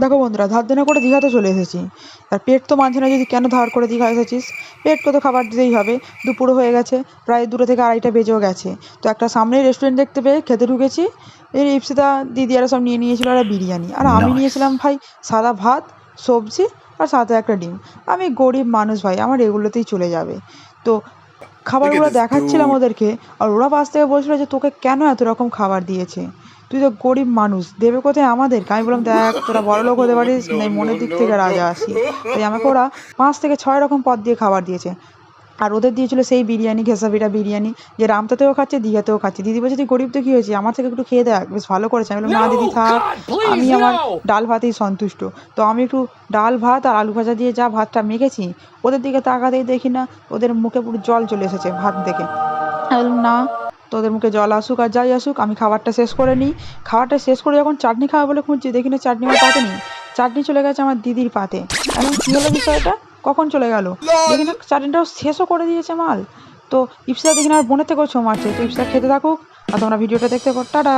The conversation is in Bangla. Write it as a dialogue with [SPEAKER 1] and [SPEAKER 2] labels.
[SPEAKER 1] দেখো বন্ধুরা ধার দেনা করে দীঘাতে চলে এসেছি। আর পেট তো মানছে না যদি কেন ধার করে দীঘা এসেছিস? পেটকে তো খাবার দিতেই হবে। দুপুর হয়ে গেছে প্রায় দুটো থেকে আড়াইটা বেজেও গেছে। তো একটা সামনেই রেস্টুরেন্ট দেখতে পেয়ে খেতে ঢুকেছি। এই ইপসিতা আর সব নিয়ে নিয়েছিল একটা বিরিয়ানি। আর আমি নিয়েছিলাম ভাই সাদা ভাত সবজি আর সাথে একটা ডিম। আমি গরিব মানুষ ভাই আমার এগুলোতেই চলে যাবে। তো খাবারগুলো দেখাচ্ছিলাম. ওদেরকে আর ওরা পাশ থেকে বলছিল যে তোকে কেন এত রকম খাবার দিয়েছে? তুই তো গরিব মানুষ দেবে কোথায় আমাদের? আমি বললাম দেখ তোরা বড় লোক হতে পারিস নাই মনের দিক থেকে রাজা আসি তাই আমাকে ওরা পাঁচ থেকে ছয় রকম পদ দিয়ে খাবার দিয়েছে। আর ওদের দিয়েছিল সেই বিরিয়ানি ঘেসাপিটা বিরিয়ানি যে রামতাতেও খাচ্ছে দীঘাতেও খাচ্ছে। দিদি বলছে তুই গরিব তো কী হয়েছে আমার থেকে একটু খেয়ে দেখ বেশ ভালো করেছে। আমি বললাম না দিদি থাক আমি আমার ডাল ভাতেই সন্তুষ্ট। তো আমি একটু ডাল ভাত আর আলু ভাজা দিয়ে যা ভাতটা মেখেছি ওদের দিকে তাকাতেই দেখি না ওদের মুখে পুরো জল চলে এসেছে ভাত দেখে। আমি বললাম না তোদের মুখে জল আসুক আর যাই আসুক আমি খাবারটা শেষ করে নিই। খাবারটা শেষ করে যখন চাটনি খাওয়া বলে খুঁজছি দেখি না চাটনি আমার পাতে নেই চাটনি চলে গেছে আমার দিদির পাতে। এখন কী হলো বিষয়টা? কখন চলে গেল? দেখি না চাটনিটাও শেষও করে দিয়েছে মাল। তো ইপসা দেখি না আর বোনের থেকেও ছো মারছে। তো ইপসা খেতে থাকুক আর তোমরা ভিডিওটা দেখতে টাটা!